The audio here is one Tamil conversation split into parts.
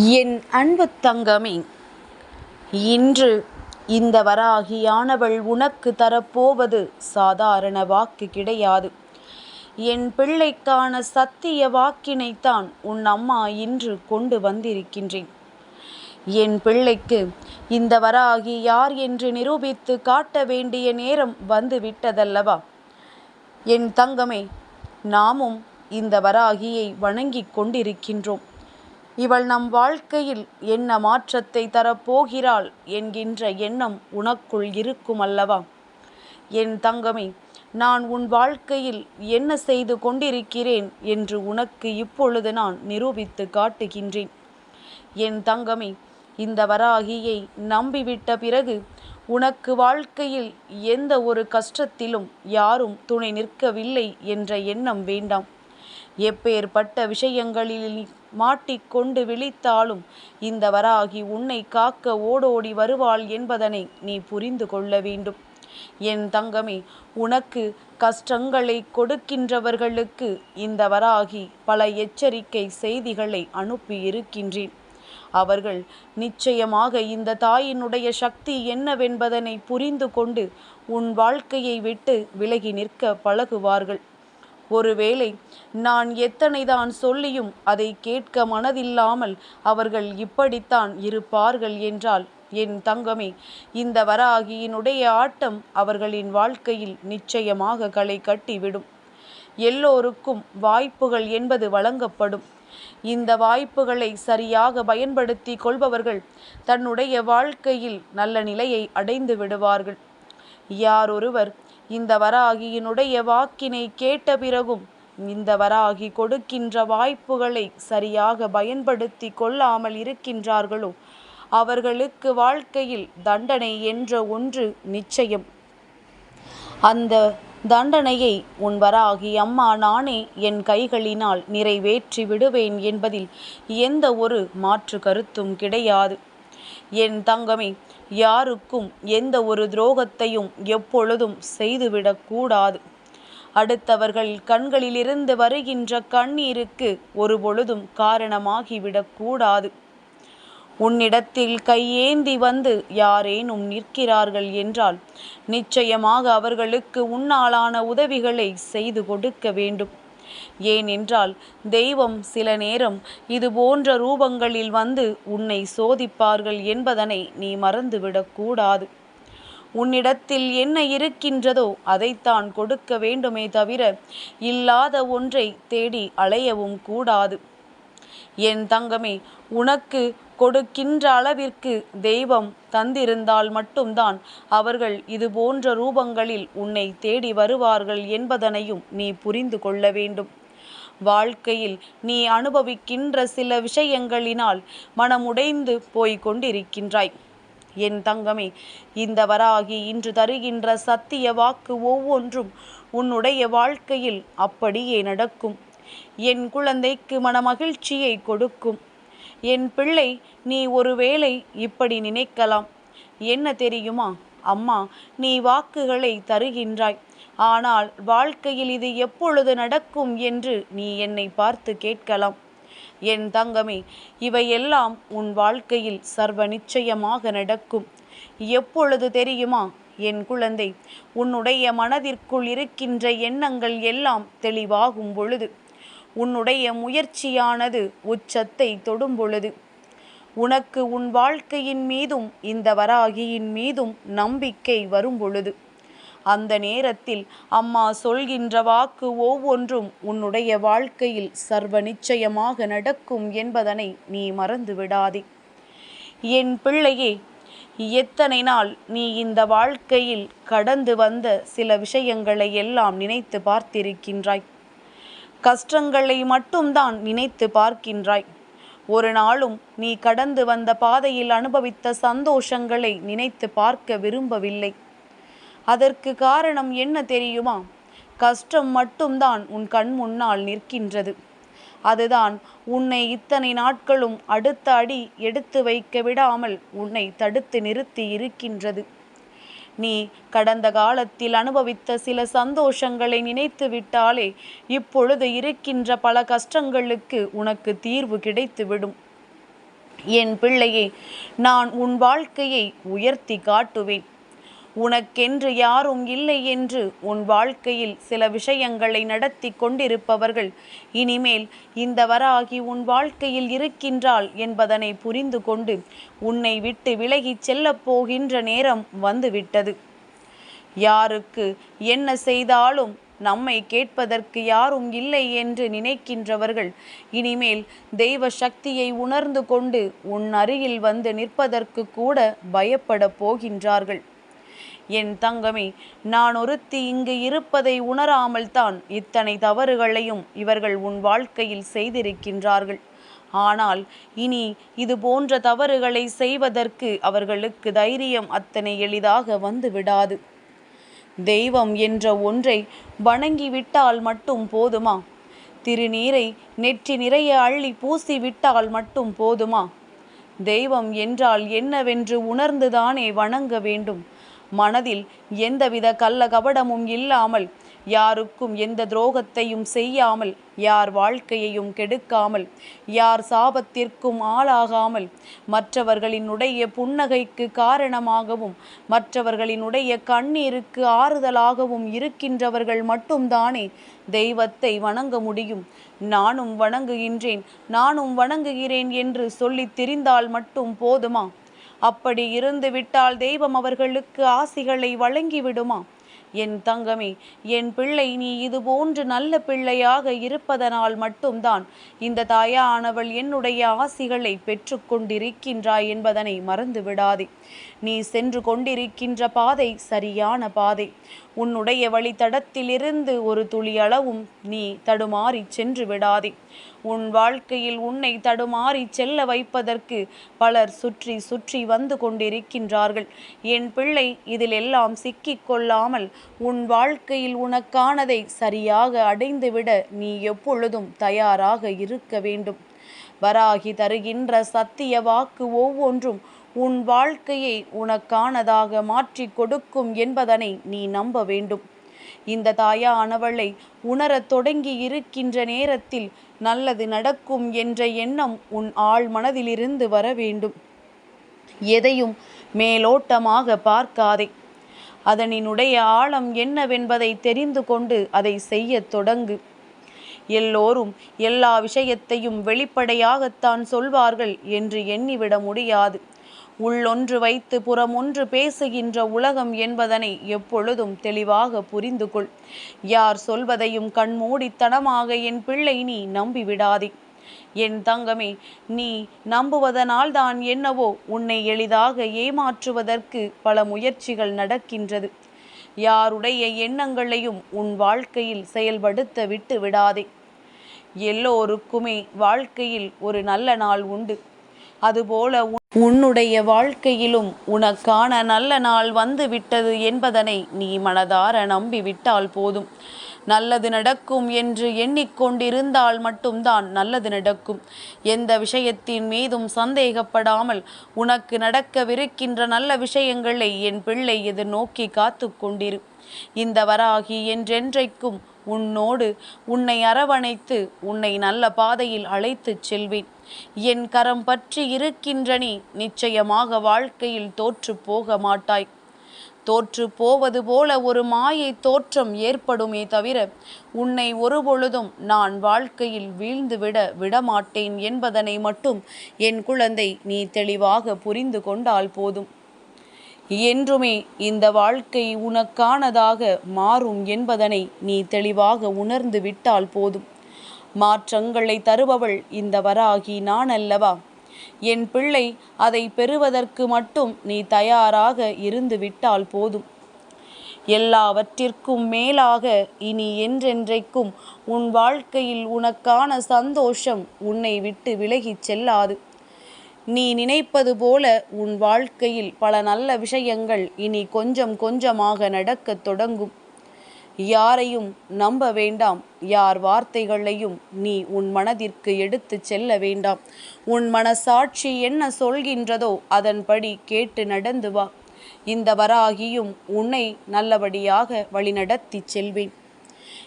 என் அன்பு தங்கமே இன்று இந்த வராகியானவள் உனக்கு தரப்போவது சாதாரண வாக்கு கிடையாது. என் பிள்ளைக்கான சத்திய வாக்கினைத்தான் உன் அம்மா இன்று கொண்டு வந்திருக்கின்றேன். என் பிள்ளைக்கு இந்த வராகி யார் என்று நிரூபித்து காட்ட வேண்டிய நேரம் வந்து விட்டதல்லவா என் தங்கமே நாமும் இந்த வராகியை வணங்கிக் கொண்டிருக்கின்றோம். இவள் நம் வாழ்க்கையில் என்ன மாற்றத்தை தரப்போகிறாள் என்கின்ற எண்ணம் உனக்குள் இருக்கும் அல்லவா என் தங்கமே நான் உன் வாழ்க்கையில் என்ன செய்து கொண்டிருக்கிறேன் என்று உனக்கு இப்பொழுது நான் நிரூபித்து காட்டுகின்றேன். என் தங்கமே இந்த வராகியை நம்பிவிட்ட பிறகு உனக்கு வாழ்க்கையில் எந்த ஒரு கஷ்டத்திலும் யாரும் துணை நிற்கவில்லை என்ற எண்ணம் வேண்டாம். எப்பேற்பட்ட விஷயங்களில் மாட்டிக்கொண்டு விழித்தாலும் இந்த வராகி உன்னை காக்க ஓடோடி வருவாள் என்பதனை நீ புரிந்து கொள்ள வேண்டும். என் தங்கமே உனக்கு கஷ்டங்களை கொடுக்கின்றவர்களுக்கு இந்த வராகி பல எச்சரிக்கை செய்திகளை அனுப்பி இருக்கின்றேன் அவர்கள் நிச்சயமாக இந்த தாயினுடைய சக்தி என்னவென்பதனை புரிந்து கொண்டு உன் வாழ்க்கையை விட்டு விலகி நிற்க பழகுவார்கள். ஒருவேளை நான் எத்தனைதான் சொல்லியும் அதை கேட்க மனதில்லாமல் அவர்கள் இப்படித்தான் இருப்பார்கள் என்றால் என் தங்கமே இந்த வராகியினுடைய ஆட்டம் அவர்களின் வாழ்க்கையில் நிச்சயமாக களை கட்டிவிடும். எல்லோருக்கும் வாய்ப்புகள் என்பது வழங்கப்படும். இந்த வாய்ப்புகளை சரியாக பயன்படுத்தி கொள்பவர்கள் தன்னுடைய வாழ்க்கையில் நல்ல நிலையை அடைந்து விடுவார்கள். யாரொருவர் இந்த வராகியினுடைய வாக்கினை கேட்ட பிறகும் இந்த வராகி கொடுக்கின்ற வாய்ப்புகளை சரியாக பயன்படுத்தி கொள்ளாமல் இருக்கின்றார்களோ? அவர்களுக்கு வாழ்க்கையில் தண்டனை என்ற ஒன்று நிச்சயம். அந்த தண்டனையை உன் வராகி அம்மா நானே என் கைகளினால் நிறைவேற்றி விடுவேன் என்பதில் எந்த ஒரு மாற்று கருத்தும் கிடையாது. என் தங்கமே யாருக்கும் எந்த ஒரு துரோகத்தையும் எப்பொழுதும் செய்துவிடக்கூடாது அடுத்தவர்கள் கண்களிலிருந்து வருகின்ற கண்ணீருக்கு ஒரு பொழுதும் காரணமாகிவிடக்கூடாது உன்னிடத்தில் கையேந்தி வந்து யாரேனும் நிற்கிறார்கள் என்றால் நிச்சயமாக அவர்களுக்கு உன்னாலான உதவிகளை செய்து கொடுக்க வேண்டும். ஏனென்றால் தெய்வம் சில நேரம் இது போன்ற ரூபங்களில் வந்து உன்னை சோதிப்பார்கள் என்பதனை நீ மறந்துவிடக்கூடாது உன்னிடத்தில் என்ன இருக்கின்றதோ அதைத்தான் கொடுக்க வேண்டுமே தவிர இல்லாத ஒன்றை தேடி அலையவும் கூடாது. என் தங்கமே உனக்கு கொடுக்கின்ற அளவிற்கு தெய்வம் தந்திருந்தால் மட்டும்தான் அவர்கள் இது போன்ற ரூபங்களில் உன்னை தேடி வருவார்கள் என்பதனையும் நீ புரிந்து கொள்ள வேண்டும். வாழ்க்கையில் நீ அனுபவிக்கின்ற சில விஷயங்களினால் மனமுடைந்து போய் கொண்டிருக்கின்றாய். என் தங்கமே இந்த வராகி இன்று தருகின்ற சத்திய வாக்கு ஒவ்வொன்றும் உன்னுடைய வாழ்க்கையில் அப்படியே நடக்கும். என் குழந்தைக்கு மனமகிழ்ச்சியை கொடுக்கும். என் பிள்ளை நீ ஒருவேளை இப்படி நினைக்கலாம். என்ன தெரியுமா? அம்மா நீ வாக்குகளை தருகின்றாய். ஆனால் வாழ்க்கையில் இது எப்பொழுது நடக்கும் என்று நீ என்னை பார்த்து கேட்கலாம். என் தங்கமே இவையெல்லாம் உன் வாழ்க்கையில் சர்வ நிச்சயமாக நடக்கும். எப்பொழுது தெரியுமா? என் குழந்தை உன்னுடைய மனதிற்குள் இருக்கின்ற எண்ணங்கள் எல்லாம் தெளிவாகும் பொழுது உன்னுடைய முயற்சியானது உச்சத்தை தொடும் பொழுது உனக்கு உன் வாழ்க்கையின் மீதும் இந்த வராகியின் மீதும் நம்பிக்கை வரும் பொழுது அந்த நேரத்தில் அம்மா சொல்கின்ற வாக்கு ஒவ்வொன்றும் உன்னுடைய வாழ்க்கையில் சர்வ நிச்சயமாக நடக்கும் என்பதனை நீ மறந்து விடாதே. என் பிள்ளையே எத்தனை நாள் நீ இந்த வாழ்க்கையில் கடந்து வந்த சில விஷயங்களை எல்லாம் நினைத்து பார்த்திருக்கின்றாய்? கஷ்டங்களை மட்டும்தான் நினைத்து பார்க்கின்றாய். ஒரு நாளும் நீ கடந்து வந்த பாதையில் அனுபவித்த சந்தோஷங்களை நினைத்து பார்க்க விரும்பவில்லை. அதற்கு காரணம் என்ன தெரியுமா? கஷ்டம் மட்டும்தான் உன் கண் முன்னால் நிற்கின்றது. அதுதான் உன்னை இத்தனை நாட்களும் அடுத்த அடி எடுத்து வைக்க விடாமல் உன்னை தடுத்து நிறுத்தி இருக்கின்றது. நீ கடந்த காலத்தில் அனுபவித்த சில சந்தோஷங்களை நினைத்து விட்டாலே இப்பொழுது இருக்கின்ற பல கஷ்டங்களுக்கு உனக்கு தீர்வு கிடைத்துவிடும். என் பிள்ளையே நான் உன் வாழ்க்கையை உயர்த்தி காட்டுவேன். உனக்கென்று யாரும் இல்லை என்று உன் வாழ்க்கையில் சில விஷயங்களை நடத்தி கொண்டிருப்பவர்கள் இனிமேல் இந்த வராகி உன் வாழ்க்கையில் இருக்கின்றாள் என்பதனை புரிந்து கொண்டு உன்னை விட்டு விலகிச் செல்லப் போகின்ற நேரம் வந்துவிட்டது. யாருக்கு என்ன செய்தாலும் நம்மை கேட்பதற்கு யாரும் இல்லை என்று நினைக்கின்றவர்கள் இனிமேல் தெய்வ சக்தியை உணர்ந்து கொண்டு உன் அருகில் வந்து நிற்பதற்கு கூட பயப்படப் போகின்றார்கள். என் தங்கமே நான் ஒருத்தி இங்கு இருப்பதை உணராமல் தான் இத்தனை தவறுகளையும் இவர்கள் உன் வாழ்க்கையில் செய்திருக்கின்றார்கள். ஆனால் இனி இது போன்ற தவறுகளை செய்வதற்கு அவர்களுக்கு தைரியம் அத்தனை எளிதாக வந்து விடாது தெய்வம் என்ற ஒன்றை வணங்கிவிட்டால் மட்டும் போதுமா? திருநீரை நெற்றி நிறைய அள்ளி பூசி விட்டால் மட்டும் போதுமா? தெய்வம் என்றால் என்னவென்று உணர்ந்துதானே வணங்க வேண்டும். மனதில் எந்தவித கள்ள கபடமும் இல்லாமல் யாருக்கும் எந்த துரோகத்தையும் செய்யாமல் யார் வாழ்க்கையையும் கெடுக்காமல் யார் சாபத்திற்கும் ஆளாகாமல் மற்றவர்களினுடைய புன்னகைக்கு காரணமாகவும் மற்றவர்களினுடைய கண்ணீருக்கு ஆறுதலாகவும் இருக்கின்றவர்கள் மட்டும்தானே தெய்வத்தை வணங்க முடியும். நானும் வணங்குகின்றேன் நானும் வணங்குகிறேன் என்று சொல்லித் திரிந்தால் மட்டும் போதுமா? அப்படி இருந்து விட்டால் தெய்வம் அவர்களுக்கு ஆசிகளை வழங்கிவிடுமா? என் தங்கமே என் பிள்ளை நீ இது போன்று நல்ல பிள்ளையாக இருப்பதனால் மட்டும்தான் இந்த தாயானவள் என்னுடைய ஆசிகளை பெற்றுக்கொண்டிருக்கின்றாய் என்பதனை மறந்து விடாதே நீ சென்று கொண்டிருக்கின்ற பாதை சரியான பாதை. உன்னுடைய வழித்தடத்திலிருந்து ஒரு துளி அளவும் நீ தடுமாறி சென்று விடாதே. உன் வாழ்க்கையில் உன்னை தடுமாறி செல்ல வைப்பதற்கு பலர் சுற்றி சுற்றி வந்து கொண்டிருக்கின்றார்கள். என் பிள்ளை இதில் எல்லாம் சிக்கிக்கொள்ளாமல் உன் வாழ்க்கையில் உனக்கானதை சரியாக அடைந்துவிட நீ எப்பொழுதும் தயாராக இருக்க வேண்டும். வராகி தருகின்ற சத்திய வாக்கு ஒவ்வொன்றும் உன் வாழ்க்கையை உனக்கானதாக மாற்றி கொடுக்கும் என்பதனை நீ நம்ப வேண்டும். இந்த தாயானவளை உணரத் தொடங்கி இருக்கின்ற நேரத்தில் நல்லது நடக்கும் என்ற எண்ணம் உன் ஆள் மனதிலிருந்து வர வேண்டும். எதையும் மேலோட்டமாக பார்க்காதே. அதனினுடைய ஆழம் என்னவென்பதை தெரிந்து கொண்டு அதை செய்யத் தொடங்கு. எல்லோரும் எல்லா விஷயத்தையும் வெளிப்படையாகத்தான் சொல்வார்கள் என்று எண்ணிவிட முடியாது. உள்ளொன்று வைத்து புறமொன்று பேசுகின்ற உலகம் என்பதனை எப்பொழுதும் தெளிவாக புரிந்து கொள் யார் சொல்வதையும் கண்மூடித்தனமாக என் பிள்ளை நீ நம்பிவிடாதே. என் தங்கமே நீ நம்புவதனால் தான் என்னவோ உன்னை எளிதாக ஏமாற்றுவதற்கு பல முயற்சிகள் நடக்கின்றது. யாருடைய எண்ணங்களையும் உன் வாழ்க்கையில் செயல்படுத்த விட்டு விடாதே. எல்லோருக்குமே வாழ்க்கையில் ஒரு நல்ல நாள் உண்டு. அதுபோல உன்னுடைய வாழ்க்கையிலும் உனக்கான நல்ல நாள் வந்து விட்டது என்பதனை நீ மனதார நம்பிவிட்டால் போதும். நல்லது நடக்கும் என்று எண்ணிக்கொண்டிருந்தால் மட்டும்தான் நல்லது நடக்கும். எந்த விஷயத்தின் மீதும் சந்தேகப்படாமல் உனக்கு நடக்கவிருக்கின்ற நல்ல விஷயங்களை என் பிள்ளை எதிர்நோக்கி காத்து கொண்டிரு இந்த வராகி என்றென்றைக்கும் உன்னோடு உன்னை அரவணைத்து உன்னை நல்ல பாதையில் அழைத்துச் செல்வேன். என் கரம் பற்றி இருக்கின்ற நீ நிச்சயமாக வாழ்க்கையில் தோற்று போக மாட்டாய். தோற்று போவது போல ஒரு மாயை தோற்றம் ஏற்படுமே தவிர உன்னை ஒருபொழுதும் நான் வாழ்க்கையில் வீழ்ந்துவிட விடமாட்டேன் என்பதனை மட்டும் என் குழந்தை நீ தெளிவாக புரிந்து கொண்டால் போதும். என்றுமே இந்த வாழ்க்கை உனக்கானதாக மாறும் என்பதனை நீ தெளிவாக உணர்ந்து விட்டால் போதும். மாற்றங்களை தருபவள் இந்த வராகி நான் அல்லவா என் பிள்ளை அதை பெறுவதற்கு மட்டும் நீ தயாராக இருந்து விட்டால் போதும். எல்லாவற்றிற்கும் மேலாக இனி என்றென்றைக்கும் உன் வாழ்க்கையில் உனக்கான சந்தோஷம் உன்னை விட்டு விலகிச் செல்லாது. நீ நினைப்பது போல உன் வாழ்க்கையில் பல நல்ல விஷயங்கள் இனி கொஞ்சம் கொஞ்சமாக நடக்கத் தொடங்கும். யாரையும் நம்ப வேண்டாம். யார் வார்த்தைகளையும் நீ உன் மனதிற்கு எடுத்து செல்ல வேண்டாம். உன் மனசாட்சி என்ன சொல்கின்றதோ அதன்படி கேட்டு நடந்து வா. இந்த வராகியும் உன்னை நல்லபடியாக வழிநடத்தி செல்வேன்.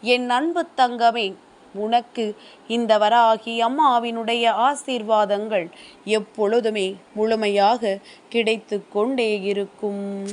என் அன்பு தங்கமே உனக்கு இந்த வராகி அம்மாவினுடைய ஆசீர்வாதங்கள் எப்பொழுதுமே முழுமையாக கிடைத்து கொண்டே இருக்கும்.